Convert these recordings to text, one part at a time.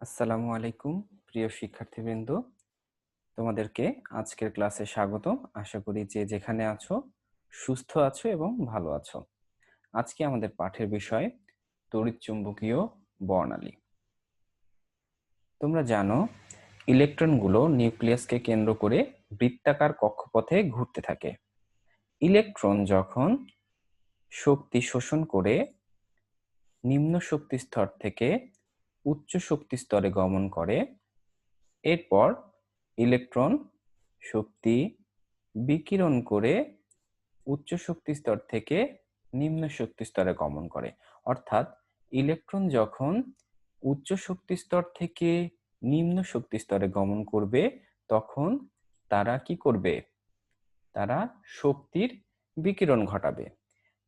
আসসালামু আলাইকুম, প্রিয় শিক্ষার্থীবৃন্দ। তোমাদেরকে আজকের ক্লাসে স্বাগত আশা করি যে যেখানে আছো, সুস্থ আছো এবং ভালো আছো। আজকে আমাদের পাঠের বিষয় তড়িৎচুম্বকীয় বর্ণালী। তোমরা জানো, ইলেকট্রনগুলো নিউক্লিয়াসকে কেন্দ্র করে বৃত্তাকার কক্ষপথে ঘুরতে থাকে। ইলেকট্রন যখন শক্তি শোষণ করে নিম্ন শক্তি স্তর থেকে উচ্চ শক্তি স্তরে গমন করে। এরপর ইলেকট্রন শক্তি বিকিরণ করে উচ্চ শক্তি স্তর থেকে নিম্ন শক্তি স্তরে গমন করে। অর্থাৎ ইলেকট্রন যখন উচ্চ শক্তি স্তর থেকে নিম্ন শক্তি স্তরে গমন করবে, তখন তারা কি করবে? তারা শক্তির বিকিরণ ঘটাবে।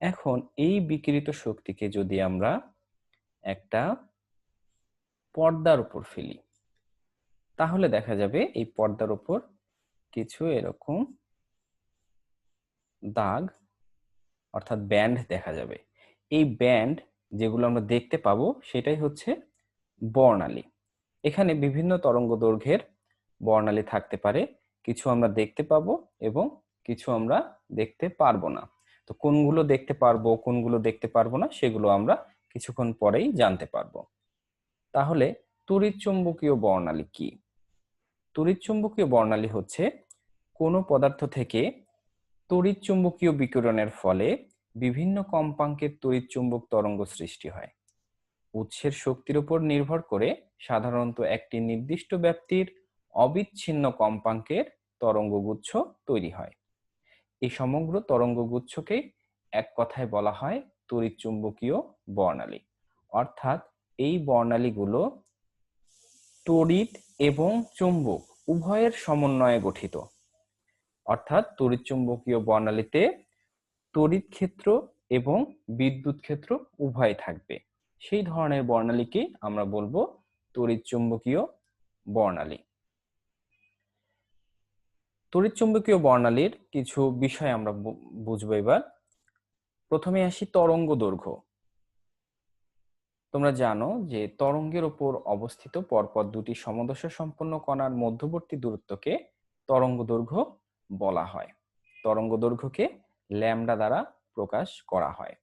এখন এই বিকিরিত শক্তিকে যদি আমরা একটা পর্দার উপর ফেলি। তাহলে দেখা যাবে এই পর্দার উপর কিছু এরকম দাগ, অর্থাৎ ব্যান্ড দেখা যাবে। এই ব্যান্ড যেগুলো আমরা দেখতে পাবো সেটাই হচ্ছে বর্ণালী। এখানে বিভিন্ন তরঙ্গ দৈর্ঘ্যের বর্ণালী থাকতে পারে, কিছু আমরা দেখতে পাবো এবং কিছু আমরা দেখতে পারব না। তো কোনগুলো দেখতে পারব, কোনগুলো দেখতে পারব না, সেগুলো আমরা কিছুক্ষণ পরেই জানতে পারব। তাহলে তড়িৎ চুম্বকীয় বর্ণালী কি? তড়িৎ চুম্বকীয় বর্ণালী হচ্ছে কোনো পদার্থ থেকে তড়িৎ চুম্বকীয় বিকিরণের ফলে বিভিন্ন কম্পাঙ্কের তড়িৎ চুম্বক তরঙ্গ সৃষ্টি হয়। উৎসের শক্তির উপর নির্ভর করে সাধারণত একটি নির্দিষ্ট ব্যাপ্তির অবিচ্ছিন্ন কম্পাঙ্কের তরঙ্গগুচ্ছ তৈরি হয়। এই সমগ্র তরঙ্গগুচ্ছকে এক কথায় বলা হয় তড়িৎ চুম্বকীয় বর্ণালী। অর্থাৎ এই বর্ণালীগুলো তড়িৎ এবং চুম্বক উভয়ের সমন্বয়ে গঠিত। অর্থাৎ তড়িৎ চুম্বকীয় বর্ণালীতে তড়িৎ ক্ষেত্র এবং বিদ্যুৎ ক্ষেত্র উভয় থাকবে। সেই ধরনের বর্ণালীকে আমরা বলব তড়িৎ চুম্বকীয় বর্ণালী। তড়িৎ চুম্বকীয় বর্ণালীর কিছু বিষয় আমরা বুঝব এবার। প্রথমে আসি তরঙ্গ দৈর্ঘ্য তোমরা জানো যে তরঙ্গের ওপর অবস্থিত পরপর দুটি সমদশা সম্পন্ন কণার মধ্যবর্তী দূরত্বকে তরঙ্গ দৈর্ঘ্য বলা হয়। তরঙ্গ দৈর্ঘ্যকে ল্যামডা দ্বারা প্রকাশ করা হয়।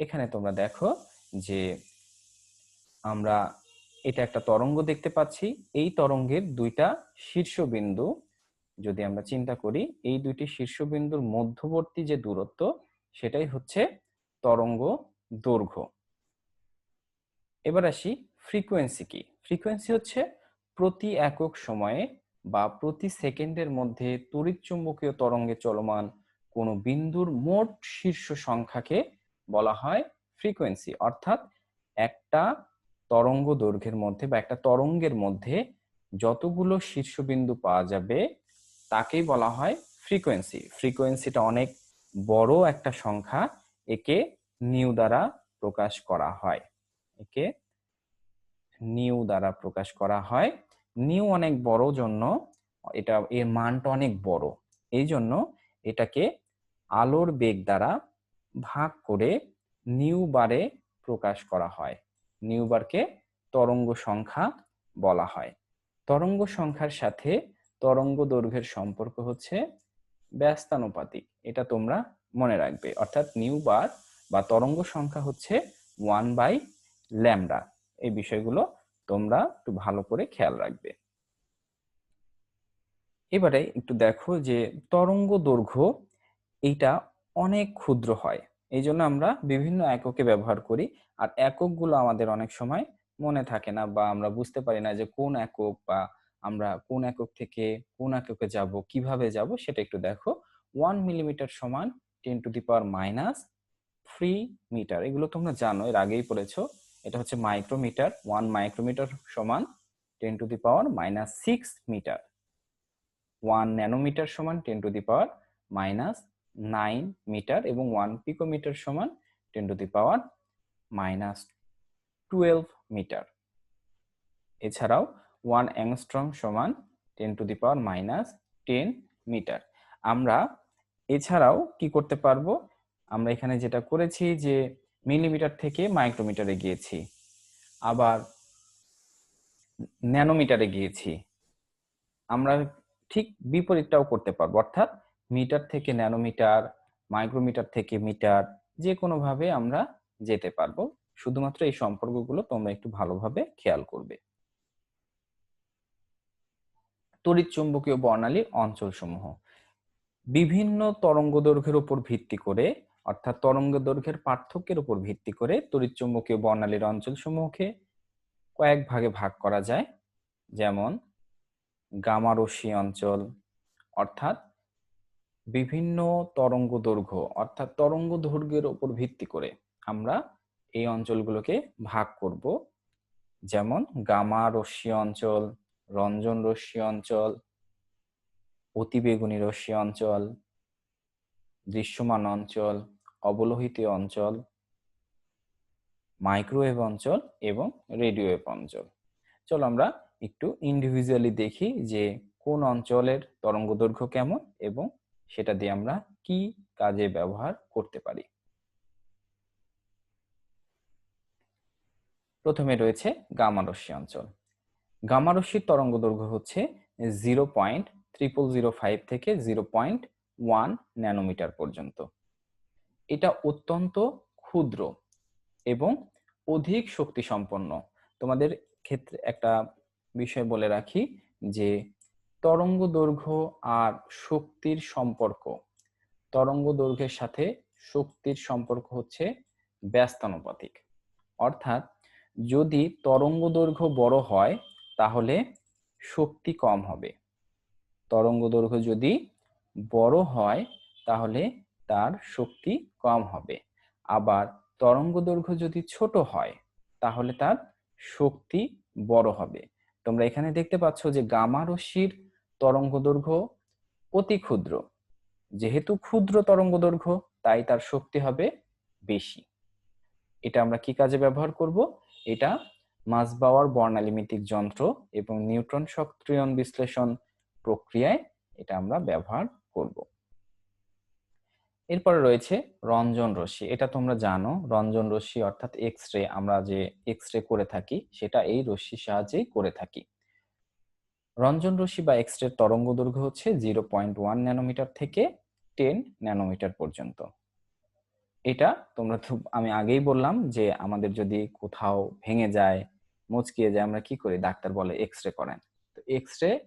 এখানে তোমরা দেখো যে আমরা এটা একটা তরঙ্গ দেখতে পাচ্ছি। এই তরঙ্গের দুইটা শীর্ষবিন্দু, যদি আমরা চিন্তা করি, এই দুইটি শীর্ষবিন্দুর মধ্যবর্তী যে দূরত্ব, সেটাই হচ্ছে তরঙ্গ দৈর্ঘ্য। এবার আসি ফ্রিকোয়েন্সি কি? ফ্রিকোয়েন্সি হচ্ছে প্রতি একক সময়ে বা প্রতি সেকেন্ডের মধ্যে তড়িৎ চুম্বকীয় তরঙ্গে চলমান কোনো বিন্দুর মোট শীর্ষ সংখ্যাকে বলা হয় ফ্রিকোয়েন্সি অর্থাৎ একটা তরঙ্গ দৈর্ঘ্যের মধ্যে বা একটা তরঙ্গের মধ্যে যতগুলো শীর্ষবিন্দু পাওয়া যাবে তাকেই বলা হয় ফ্রিকোয়েন্সি ফ্রিকোয়েন্সিটা অনেক বড় একটা সংখ্যা, একে নিউ দ্বারা প্রকাশ করা হয়। একে নিউ দ্বারা প্রকাশ করা হয়। নিউ অনেক বড় জন্য এটা, এর মানটা অনেক বড়। এই জন্য এটাকে আলোর বেগ দ্বারা ভাগ করে নিউ বারে প্রকাশ করা হয়। নিউ বারকে তরঙ্গ সংখ্যা বলা হয়। তরঙ্গ সংখ্যার সাথে তরঙ্গ দৈর্ঘ্যের সম্পর্ক হচ্ছে ব্যস্তানুপাতিক। এটা তোমরা মনে রাখবে। অর্থাৎ নিউ বার বা তরঙ্গ সংখ্যা হচ্ছে ওয়ান বাই ল্যামডা। এই বিষয়গুলো তোমরা একটু ভালো করে খেয়াল রাখবে। এবারে একটু দেখো যে তরঙ্গ দৈর্ঘ্য এইটা অনেক ক্ষুদ্র হয়। এই জন্য আমরা বিভিন্ন এককে ব্যবহার করি আর এককগুলো আমাদের অনেক সময় মনে থাকে না বা আমরা বুঝতে পারি না যে কোন একক বা আমরা কোন একক থেকে কোন এককে যাব, কীভাবে যাব সেটা একটু দেখো। ওয়ান মিলিমিটার সমান ten to the power minus three metre. এগুলো তোমরা জানো, এর আগেই পড়েছো। এটা হচ্ছে মাইক্রোমিটার ওয়ান মাইক্রোমিটার সমান ten to the power minus six metre one nanometre সমান ten to the power minus nine metre এবং ওয়ান পিকোমিটার সমান ten to the power minus twelve metre এছাড়াও ওয়ান অ্যাংস্ট্রং সমান ten to the power minus ten metre আমরা এছাড়াও কি করতে পারব? আমরা এখানে যেটা করেছি যে মিলিমিটার থেকে মাইক্রোমিটারে গিয়েছি। আবার ন্যানোমিটারে গিয়েছি। আমরা ঠিক বিপরীতটাও করতে পারব। অর্থাৎ মিটার থেকে ন্যানোমিটার, মাইক্রোমিটার থেকে মিটার যে কোনো ভাবে আমরা যেতে পারব। শুধুমাত্র এই সম্পর্কগুলো তোমরা একটু ভালোভাবে খেয়াল করবে। তড়িৎ চুম্বকীয় বর্ণালীর অঞ্চলসমূহ। বিভিন্ন তরঙ্গ দৈর্ঘ্যের উপর ভিত্তি করে অর্থাৎ তরঙ্গ দৈর্ঘ্যের পার্থক্যের উপর ভিত্তি করে তড়িৎ চুম্বকীয় বর্ণালীর অঞ্চলসমূহকে কয়েক ভাগে ভাগ করা যায়। যেমন গামারশ্মি অঞ্চল, অর্থাৎ বিভিন্ন তরঙ্গ দৈর্ঘ্য, অর্থাৎ তরঙ্গ দৈর্ঘ্যের উপর ভিত্তি করে আমরা এই অঞ্চলগুলোকে ভাগ করব। যেমন, গামা রশ্মি অঞ্চল, রঞ্জন রশ্মি অঞ্চল, অতিবেগুনি রশ্মি অঞ্চল, দৃশ্যমান অঞ্চল অবলোহিত অঞ্চল, মাইক্রোওয়েভ অঞ্চল এবং রেডিওওয়েভ অঞ্চল। চলো আমরা একটু ইন্ডিভিজুয়ালি দেখি যে কোন অঞ্চলের তরঙ্গ দৈর্ঘ্য কেমন এবং সেটা দিয়ে আমরা কি কাজে ব্যবহার করতে পারি। প্রথমে রয়েছে গামারশ্মি অঞ্চল। গামারশ্মির তরঙ্গ দৈর্ঘ্য হচ্ছে zero point triple zero five থেকে জিরো পয়েন্ট ওয়ান ন্যানোমিটার পর্যন্ত। এটা অত্যন্ত ক্ষুদ্র এবং অধিক শক্তি সম্পন্ন তোমাদের ক্ষেত্রে একটা বিষয় বলে রাখি যে, তরঙ্গ দৈর্ঘ্য আর শক্তির সম্পর্ক। তরঙ্গ দৈর্ঘ্যের সাথে শক্তির সম্পর্ক হচ্ছে ব্যস্তানুপাতিক। অর্থাৎ যদি তরঙ্গ দৈর্ঘ্য বড় হয়, তাহলে শক্তি কম হবে। তরঙ্গ দৈর্ঘ্য যদি বড় হয়, তাহলে তার শক্তি কম হবে। আবার তরঙ্গ দৈর্ঘ্য যদি ছোট হয়, তাহলে তার শক্তি বড় হবে। তোমরা এখানে দেখতে পাচ্ছ যে গামা রশ্মির তরঙ্গ দৈর্ঘ্য অতি ক্ষুদ্র। যেহেতু ক্ষুদ্র তরঙ্গ দৈর্ঘ্য, তাই তার শক্তি হবে বেশি। এটা আমরা কি কাজে ব্যবহার করব? এটা মাসবাওয়ার বর্ণালিমিতিক যন্ত্র এবং নিউট্রন সক্রিয়ণ বিশ্লেষণ প্রক্রিয়ায় এটা আমরা ব্যবহার করব। এরপরে রয়েছে রঞ্জন রশ্মি। এটা তোমরা জানো, রঞ্জন রশ্মি অর্থাৎ এক্স রে আমরা যে এক্স রে করে থাকি, সেটা এই রশ্মির সাহায্যেই করে থাকি। রঞ্জন রশ্মি বা এক্স রে তরঙ্গ দৈর্ঘ্য হচ্ছে জিরো পয়েন্ট ওয়ান ন্যানোমিটার থেকে টেন ন্যানোমিটার পর্যন্ত। এটা তোমরা আমি আগেই বললাম যে আমাদের যদি কোথাও ভেঙে যায়, মুচকিয়ে যায়, আমরা কি করি? ডাক্তার বলে এক্স রে করেন। তো এক্স রে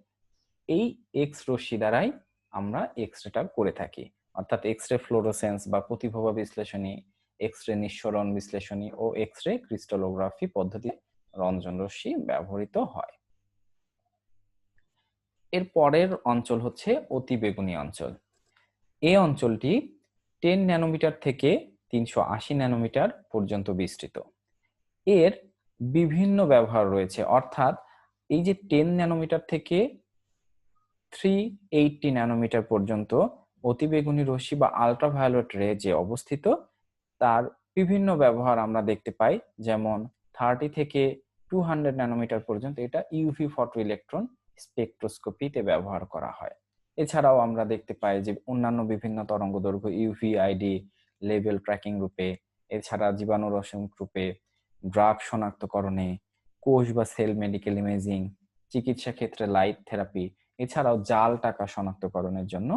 এই এক্স রশ্মি দ্বারাই আমরা এক্স রেটা করে থাকি। অর্থাৎ এক্স রে ফ্লোরোসেন্স বা প্রতিভবা বিশ্লেষণী এক্স রে নিঃসরণ বিশ্লেষণী ও এক্স রে ক্রিস্টালোগ্রাফি পদ্ধতি রঞ্জন রশ্মি ব্যবহৃত হয়। এর পরের অঞ্চল হচ্ছে অতি বেগুনি অঞ্চল। এই অঞ্চলটি টেন ন্যানোমিটার থেকে তিনশো আশি ন্যানোমিটার পর্যন্ত বিস্তৃত। এর বিভিন্ন ব্যবহার রয়েছে, অর্থাৎ এই যে টেন ন্যানোমিটার থেকে থ্রি এইটটি ন্যানোমিটার পর্যন্ত অতিবেগুনি রশ্মি বা আলট্রাভায়োলেট রে যে অবস্থিত, তার বিভিন্ন ব্যবহার আমরা দেখতে পাই। যেমন থার্টি থেকে টু হান্ড্রেড ন্যানোমিটার পর্যন্ত এটা ইউভি ফটো ইলেকট্রন স্পেকট্রোস্কোপিতে ব্যবহার করা হয়। এছাড়াও আমরা দেখতে পাই যে অন্যান্য বিভিন্ন তরঙ্গ দৈর্ঘ্য ইউভি আইডি লেভেল ট্র্যাকিং রূপে এছাড়া জীবাণু রসম রূপে ড্রাগ শনাক্তকরণে, কোষ বা সেল মেডিকেল ইমেজিং চিকিৎসা ক্ষেত্রে লাইট থেরাপি এছাড়াও জাল টাকা শনাক্তকরণের জন্য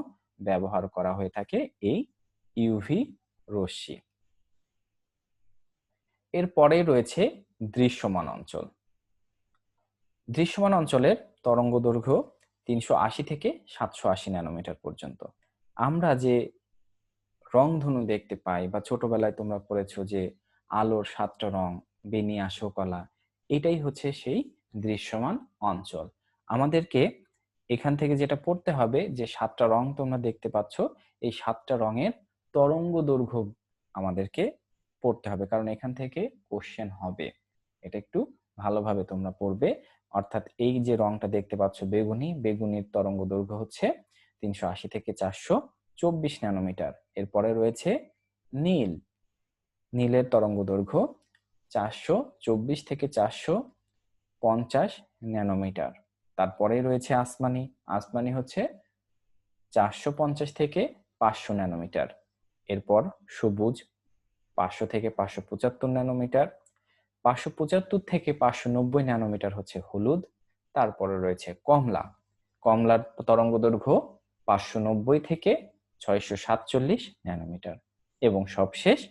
ব্যবহার করা হয়ে থাকে এই ইউভি রশ্মি। এরপরে রয়েছে দৃশ্যমান অঞ্চল। দৃশ্যমান অঞ্চলের তরঙ্গ দৈর্ঘ্য তিনশো আশি থেকে সাতশো আশি ন্যানোমিটার পর্যন্ত। আমরা যে রংধনু দেখতে পাই বা ছোটবেলায় তোমরা পড়েছো যে আলোর সাতটা রং বেনি আশোকলা এটাই হচ্ছে সেই দৃশ্যমান অঞ্চল। আমাদেরকে এখান থেকে যেটা পড়তে হবে যে সাতটা রং তোমরা দেখতে পাচ্ছ, এই সাতটা রঙের তরঙ্গ দৈর্ঘ্য আমাদেরকে পড়তে হবে। কারণ এখান থেকে কোশ্চেন হবে। এটা একটু ভালোভাবে তোমরা পড়বে। অর্থাৎ এই যে রংটা দেখতে পাচ্ছ বেগুনি, বেগুনির তরঙ্গ দৈর্ঘ্য হচ্ছে তিনশো আশি থেকে চারশো চব্বিশ ন্যানোমিটার। এরপরে রয়েছে নীল। নীলের তরঙ্গ দৈর্ঘ্য চারশো চব্বিশ থেকে চারশো পঞ্চাশ ন্যানোমিটার। তারপরে রয়েছে আসমানি। আসমানি হচ্ছে চারশো পঞ্চাশ থেকে পাঁচশো ন্যানোমিটার। এরপর সবুজ, পাঁচশো থেকে পাঁচশো পঁচাত্তর ন্যানোমিটার। পাঁচশো পঁচাত্তর থেকে পাঁচশো নব্বই ন্যানোমিটার হচ্ছে হলুদ। তারপরে রয়েছে কমলা। কমলার তরঙ্গ দৈর্ঘ্য পাঁচশো নব্বই থেকে ছয়শো সাতচল্লিশ ন্যানোমিটার। এবং সবশেষ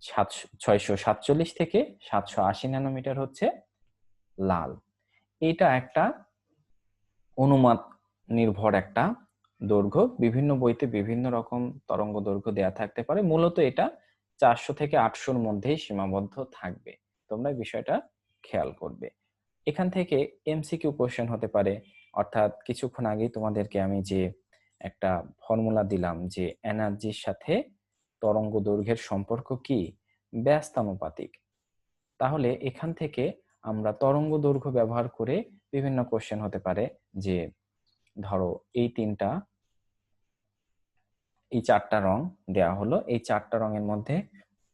সাতশো, ছয়শো সাতচল্লিশ থেকে সাতশো আশি ন্যানোমিটার হচ্ছে লাল। এটা একটা অনুমাত নির্ভর একটা দৈর্ঘ্য। বিভিন্ন বইতে বিভিন্ন রকম তরঙ্গ দৈর্ঘ্য দেয়া থাকতে পারে। মূলত এটা চারশো থেকে আটশোর মধ্যেই সীমাবদ্ধ থাকবে। তোমরা বিষয়টা খেয়াল করবে। এখান থেকে এমসিকিউ কোশ্চেন হতে পারে। অর্থাৎ কিছুক্ষণ আগেই তোমাদেরকে আমি যে একটা ফর্মুলা দিলাম যে এনার্জির সাথে তরঙ্গ দৈর্ঘ্যের সম্পর্ক কি ব্যস্তানুপাতিক তাহলে এখান থেকে আমরা তরঙ্গ দৈর্ঘ্য ব্যবহার করে বিভিন্ন কোশ্চেন হতে পারে যে, ধরো এই তিনটা, এই চারটা রং দেয়া হলো, এই চারটা রঙের মধ্যে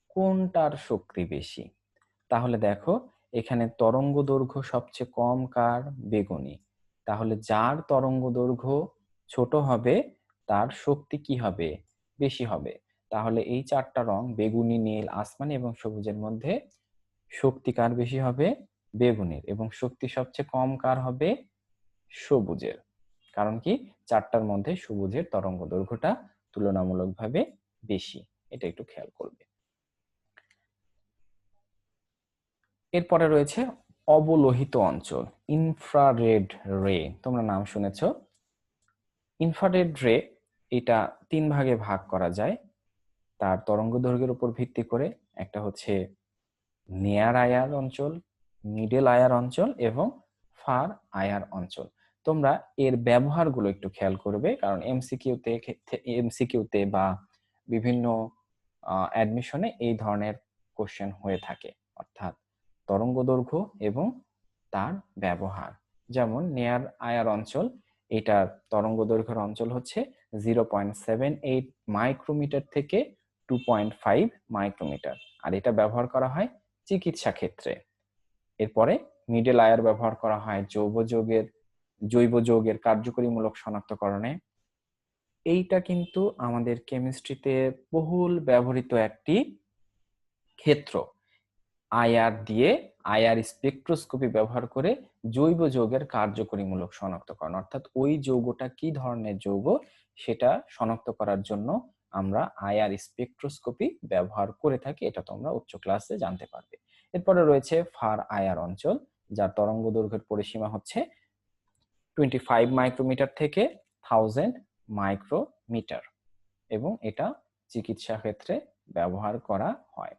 কোনটার শক্তি বেশি? তাহলে দেখো, এখানে তরঙ্গ দৈর্ঘ্য সবচেয়ে কম কার? বেগুনি। তাহলে যার তরঙ্গ দৈর্ঘ্য ছোট হবে, তার শক্তি কি হবে? বেশি হবে। তাহলে এই চারটা রং বেগুনি, নীল, আসমানি এবং সবুজের মধ্যে শক্তি কার বেশি হবে? বেগুনের এবং শক্তি সবচেয়ে কম কার হবে? সবুজের। কারণ কি? চারটার মধ্যে সবুজের তরঙ্গ দৈর্ঘ্যটা তুলনামূলকভাবে বেশি। এটা একটু খেয়াল করবে। এরপরে রয়েছে অবলোহিত অঞ্চল ইনফ্রারেড রে তোমরা নাম শুনেছ? ইনফ্রারেড রে এটা তিন ভাগে ভাগ করা যায়। তার তরঙ্গ দৈর্ঘ্যের উপর ভিত্তি করে একটা হচ্ছে নেয়ার আয়ার অঞ্চল মিডল আয়ার অঞ্চল এবং ফার আয়ার অঞ্চল। তোমরা এর ব্যবহারগুলো একটু খেয়াল করবে, কারণ এমসিকিউতে এমসিকিউতে বা বিভিন্ন অ্যাডমিশনে এই ধরনের কোশ্চেন হয়ে থাকে, অর্থাৎ তরঙ্গ দৈর্ঘ্য এবং তার ব্যবহার। যেমন নেয়ার আয়ার অঞ্চল এটার তরঙ্গ দৈর্ঘ্যের অঞ্চল হচ্ছে zero point seven eight micrometre থেকে টু পয়েন্ট ফাইভ মাইক্রোমিটার আর এটা ব্যবহার করা হয় চিকিৎসা ক্ষেত্রে। এরপরে মিডল আয়ার ব্যবহার করা হয় জৈব যৌগের জৈব যৌগের কার্যকরীমূলক শনাক্তকরণে। এইটা কিন্তু আমাদের কেমিস্ট্রিতে বহুল ব্যবহৃত একটি ক্ষেত্র। আয়ার দিয়ে আয়ার স্পেকট্রোস্কোপি ব্যবহার করে জৈব যৌগের কার্যকরীমূলক শনাক্তকরণ, অর্থাৎ ওই যৌগটা কি ধরনের যৌগ সেটা শনাক্ত করার জন্য আমরা আয়ার স্পেকট্রোস্কোপি ব্যবহার করে থাকি, এটা তোমরা উচ্চ ক্লাসে জানতে পারবে। এরপরে রয়েছে ফার আয়ার অঞ্চল, যার তরঙ্গ দৈর্ঘ্যের পরিসীমা হচ্ছে টোয়েন্টি ফাইভ মাইক্রোমিটার থেকে থাউজেন্ড মাইক্রোমিটার এবং এটা চিকিৎসা ক্ষেত্রে ব্যবহার করা হয়।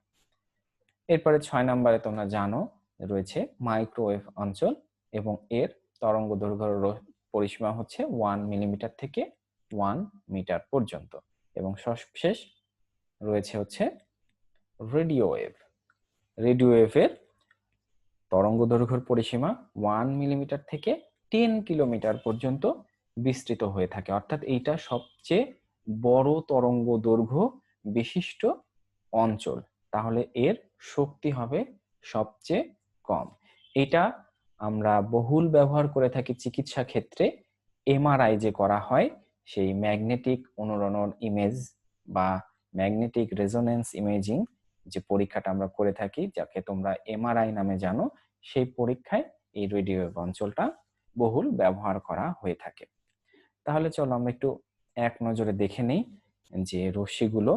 এরপরে ছয় নম্বরে তোমরা জানো রয়েছে মাইক্রোওয়েভ অঞ্চল এবং এর তরঙ্গ দৈর্ঘ্যের পরিসীমা হচ্ছে ওয়ান মিলিমিটার থেকে ওয়ান মিটার পর্যন্ত এবং সবশেষ রয়েছে হচ্ছে রেডিও ওয়েভ রেডিও ওয়েভের তরঙ্গ দৈর্ঘ্যের পরিসীমা ওয়ান মিলিমিটার থেকে টেন কিলোমিটার পর্যন্ত বিস্তৃত হয়ে থাকে। অর্থাৎ এইটা সবচেয়ে বড় তরঙ্গ দৈর্ঘ্য বিশিষ্ট অঞ্চল। তাহলে এর শক্তি হবে সবচেয়ে কম। এটা আমরা বহুল ব্যবহার করে থাকি চিকিৎসা ক্ষেত্রে। এমআরআই যে করা হয়, সেই ম্যাগনেটিক অনুরণন ইমেজ বা ম্যাগনেটিক রেজোনেন্স ইমেজিং যে পরীক্ষাটা আমরা করে থাকি, যাকে তোমরা এমআরআই নামে জানো, সেই পরীক্ষায় এই রেডিও অঞ্চলটা বহুল ব্যবহার করা হয়ে থাকে। তাহলে চলো আমরা একটু এক নজরে দেখে নেই যে রশ্মিগুলো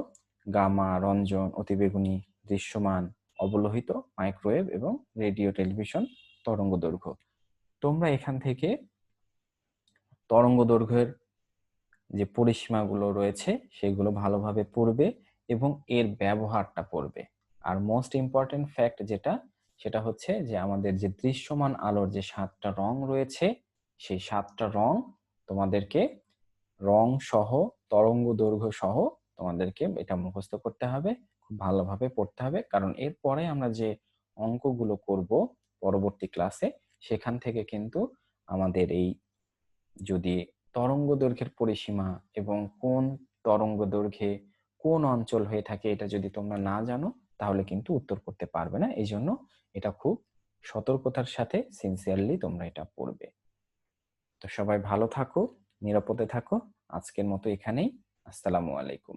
গামা, রঞ্জন, অতিবেগুনি, দৃশ্যমান, অবলোহিত, মাইক্রোওয়েভ এবং রেডিও টেলিভিশন তরঙ্গ দৈর্ঘ্য তোমরা এখান থেকে তরঙ্গ দৈর্ঘ্যের যে পরিসীমাগুলো রয়েছে, সেগুলো ভালোভাবে পড়বে এবং এর ব্যবহারটা পড়বে। আর মোস্ট ইম্পর্টেন্ট ফ্যাক্ট যেটা, সেটা হচ্ছে যে আমাদের যে দৃশ্যমান আলোর যে সাতটা রং রয়েছে, সেই সাতটা রং তোমাদেরকে রং সহ, তরঙ্গ দৈর্ঘ্য সহ তোমাদেরকে এটা মুখস্থ করতে হবে, খুব ভালোভাবে পড়তে হবে। কারণ এরপরে আমরা যে অঙ্কগুলো করব পরবর্তী ক্লাসে সেখান থেকে কিন্তু আমাদের এই যদি তরঙ্গ দৈর্ঘ্যের পরিসীমা এবং কোন তরঙ্গ দৈর্ঘ্যে কোন অঞ্চল হয়ে থাকে এটা যদি তোমরা না জানো, তাহলে কিন্তু উত্তর করতে পারবে না। এই জন্য এটা খুব সতর্কতার সাথে সিনসিয়ারলি তোমরা এটা পড়বে। তো সবাই ভালো থাকো, নিরাপদে থাকো। আজকের মতো এখানেই। আসসালামু আলাইকুম।